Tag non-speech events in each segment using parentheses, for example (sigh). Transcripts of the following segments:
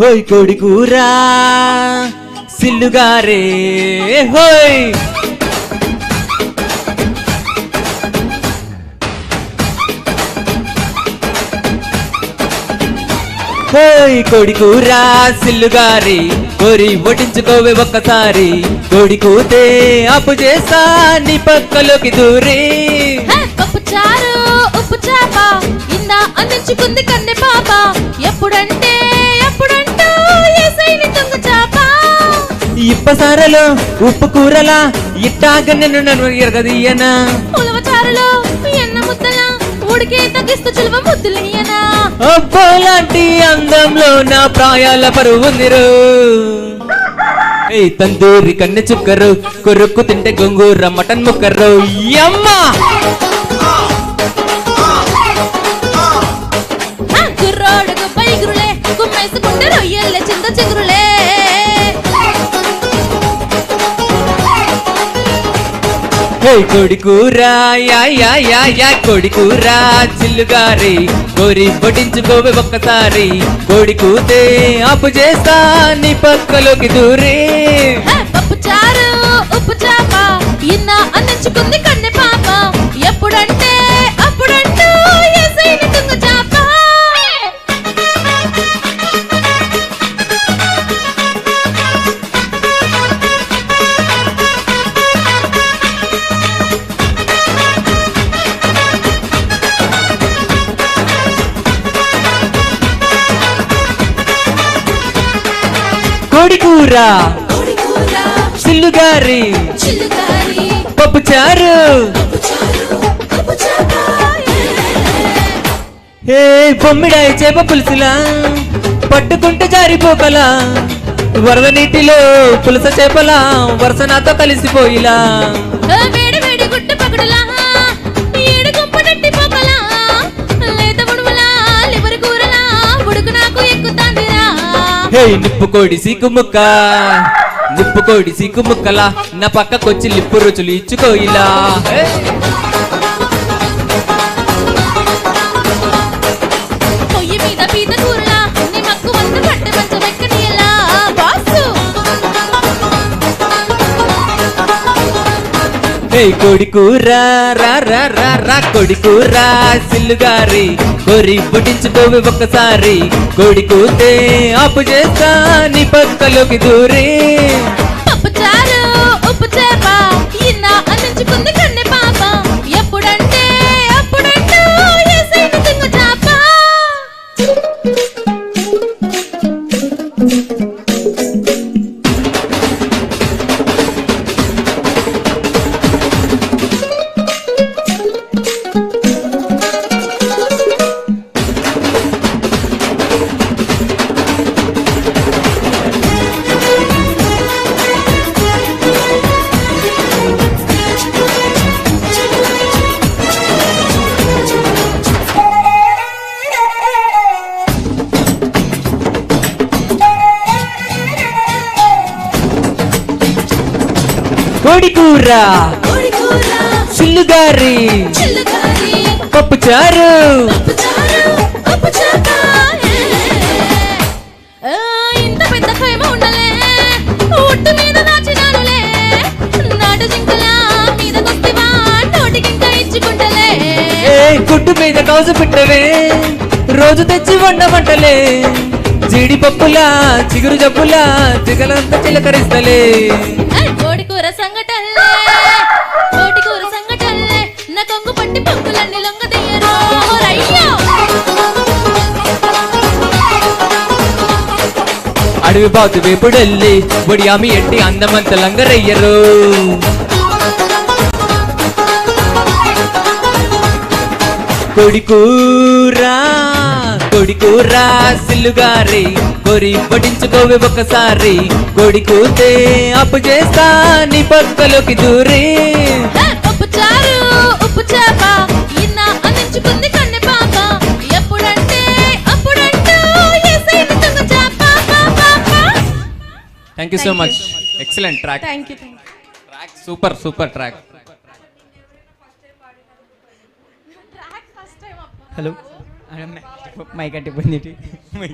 హోయ్ కొడుకురా సిల్లుగారే హోయ్. హోయ్ కోడి సిల్లుగారి కోరి వడ్డించుకోవే ఒక్కసారి. కోడి అప్పు చేసా నీ పక్కలోకి దూరి. హే, చారు ఉప్పు చాపా. ఉప్పు కూరలా ఇట్టాగ నిన్ను నన్ను ఎరగదీయనా? ఉలవ చారులో ఎన్న ముద్దల ఉడికే తగ్గిస్తూ చులువ ముద్దులియనా అబ్బో లాంటి అందంలో నా ప్రాయాల పరువు ఉందిరు ఏయ్ తందూరి కన్నె చుక్కరు కొరుక్కు తింటే గొంగూర మటన్ ముక్కరు యమ్మా! హ, గుర్రోడుగు పైగురులే గుమ్మేసుకుంటే రొయ్యల్లే చింత చిగురులే హే కోడి కూర యా యా యా యా కోడి చిల్లుగారి కోరి పొటించుకోవే ఒక్కసారి. కోడి కూతే అప్పు చేస్తా నీ పక్కలోకి దూరే. హే, పప్పు చారు ఉప్పు చాప. ఇన్న అందించుకుంది కన్నెపా కోడికూర, చిల్లుగారి చిల్లుగారి, పప్పు చారు ఉప్పు చారు, ఉప్పు చేప. ఏ బొమ్మిడాయి చేప పులుసులా. పట్టుకుంటే జారిపోకలా. వరద నీటిలో పులస చేపలా. వరుస నాతో కలిసిపోయిలా. హే నిప్పుకోడి సీకుముక్క నిప్పుకోడి సీకుముక్కలా నా పక్కకొచ్చి లిప్పు రుచులు ఇచ్చుకోయిలా హే కోడి కూర రా రా రా రా కోడి కూర. సిల్లుగారి కొరి పుట్టించుకోవి ఒక్కసారి. కోడి కూతే ఆపు చేస్తా నీ పక్కలోకి దూరే. కోడికూర, చిల్లుగారి, పప్పు చారు పప్పు చారు, ఉప్పు చేప. ఏ, ఇంత పెద్ద ఖైమ ఉండలే, ఒట్టు మీద నాచినానులే. నాటు జింకలా మీదకొస్తివా, నోటికింక ఇచ్చుకుంటలే. ఏ గుడ్డు మీద కౌసు పెట్టవే. రోజు తెచ్చి వండమంటలే. జీడిపప్పులా చిగురు జబ్బులా జిగలంతా చిలకరిస్తలే కోడికూర సంగటల్లే, కోడికూర సంగటల్లే, నా కొంగు పట్టి పొక్కులన్నీ లొంగదీయరు. రయ్యో! అడవి బాతు వేపుడెల్లి ఒడియామి ఎట్టి అందమంత లంగరయ్యరు కొడి కూర కొడి కూర సిల్లుగారి కొరి పట్టించుకోవే ఒకసారి కొడి కూతే అప్పు చేస్తా నీ పక్కలోకి దూరి. ఏ, పప్పు చారు, ఉప్పు చేప, ఇన్న అందించుకుంది కన్నె పాప. ఎప్పుడంటే అప్పుడంటూ ఏసైన దొంగ చాప. Thank you so much excellent track thank you track super super track hello மைக்காட்டி பண்ணிட்டு மை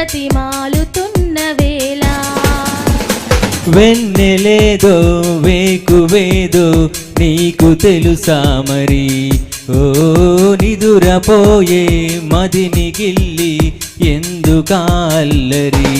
గణపతి మాలుతున్న వేళ వెన్నెలేదో వేకువేదో నీకు తెలుసా మరి? ఓ నిదురపోయే మదిని గిల్లి ఎందుకల్లరీ?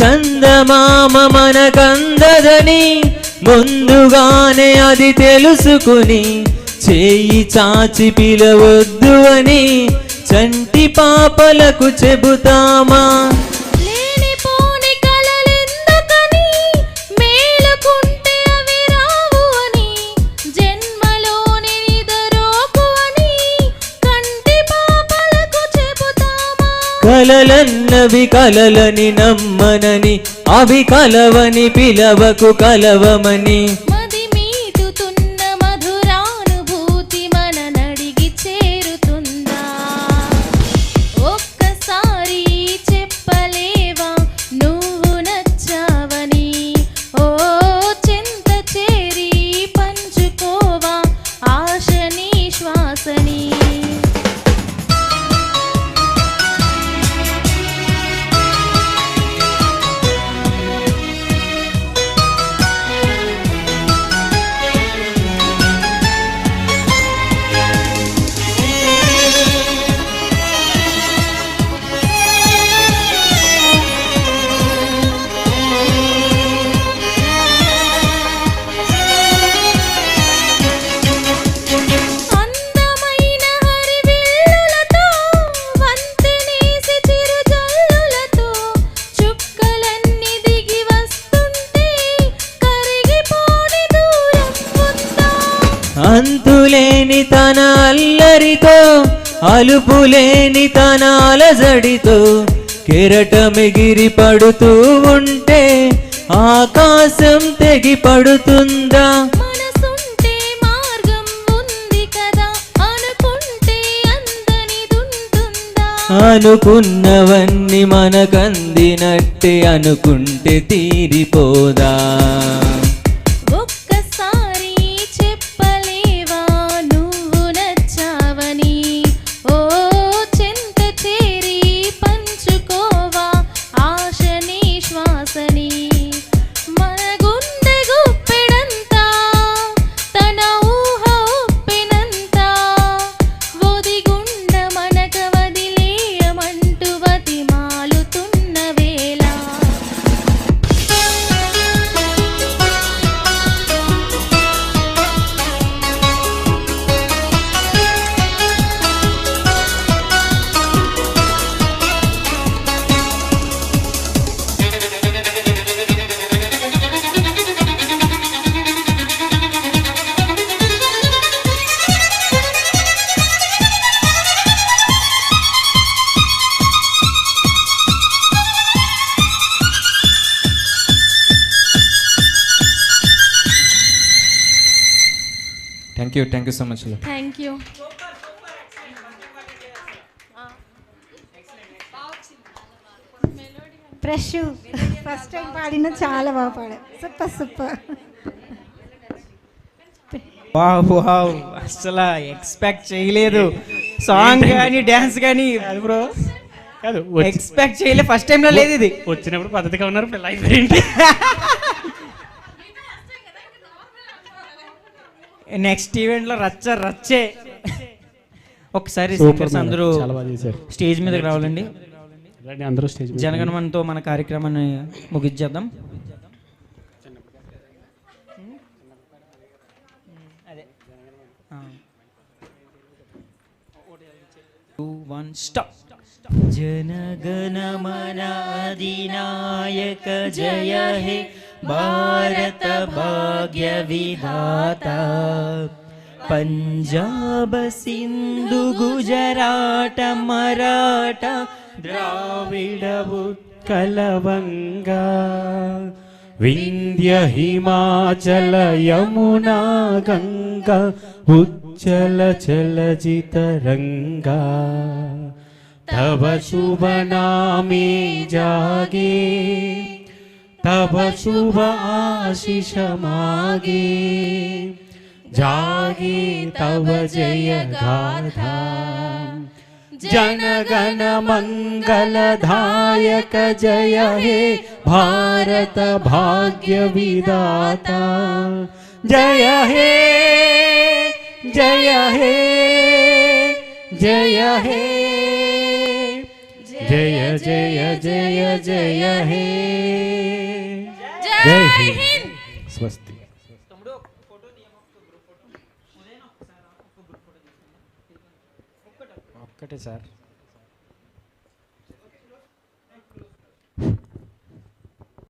చందమామ మనకందదని ముందుగానే అది తెలుసుకుని చేయి చాచి పిలవద్దు అని చంటి పాపలకు చెబుతామా? లేనిపోని కలలెందుకని కలలని నమ్మనని అవి కలవని పిలవకు కలవమని. అల్లరితో అలుపులేని తన అలజడితో కెరటమిగిరి పడుతూ ఉంటే ఆకాశం తెగి పడుతుందా? మనసుంటే మార్గం ఉంది కదా అనుకుంటే అందనిదుంటుందా అనుకున్నవన్నీ మనకందినట్టే అనుకుంటే తీరిపోదా? You. Thank you so much thank you fresh first time పాడిన చాలా బాగా పాడా సూపర్ సూపర్ వావ్ వావ్ అసలు ఎక్స్పెక్ట్ చేయలేదు. సాంగ్ కానీ డ్యాన్స్ కానీ అది బ్రో కాదు ఎక్స్పెక్ట్ చేయలేదు. ఫస్ట్ టైం లో లేదు ఇది. వచ్చినప్పుడు పద్ధతిగా ఉన్నారు లైఫ్ ఏంటి? (laughs) నెక్స్ట్ ఈవెంట్లో రచ్చ రచ్చే ఒకసారి సింగర్స్. అందరూ చాలా బాగా చేశారు స్టేజ్ మీదకి రావాలండి రండి అందరూ స్టేజ్. జనగణమనతో మన కార్యక్రమాన్ని ముగించేద్దాం అదే వన్ స్టాప్ జనగణమన అధినాయక జయ హే भारतभाग्य विधाता पञ्जाब सिन्धु गुजराट मराठ द्राविड उत्कल गङ्गा विन्द्य हिमाचल यमुना गङ्गा उज्जल चलचितरङ्गा तव शुभनामे जागे। तब शुभ आशीष मागे। जागे तब जय गाथा। जनगण मङ्गलधायक जय हे भारत भाग्य विदाता। जय हे जय हे जय हे। जय जय जय जय हे। జై హింద్. స్వస్తి. ఒక్కటే సార్.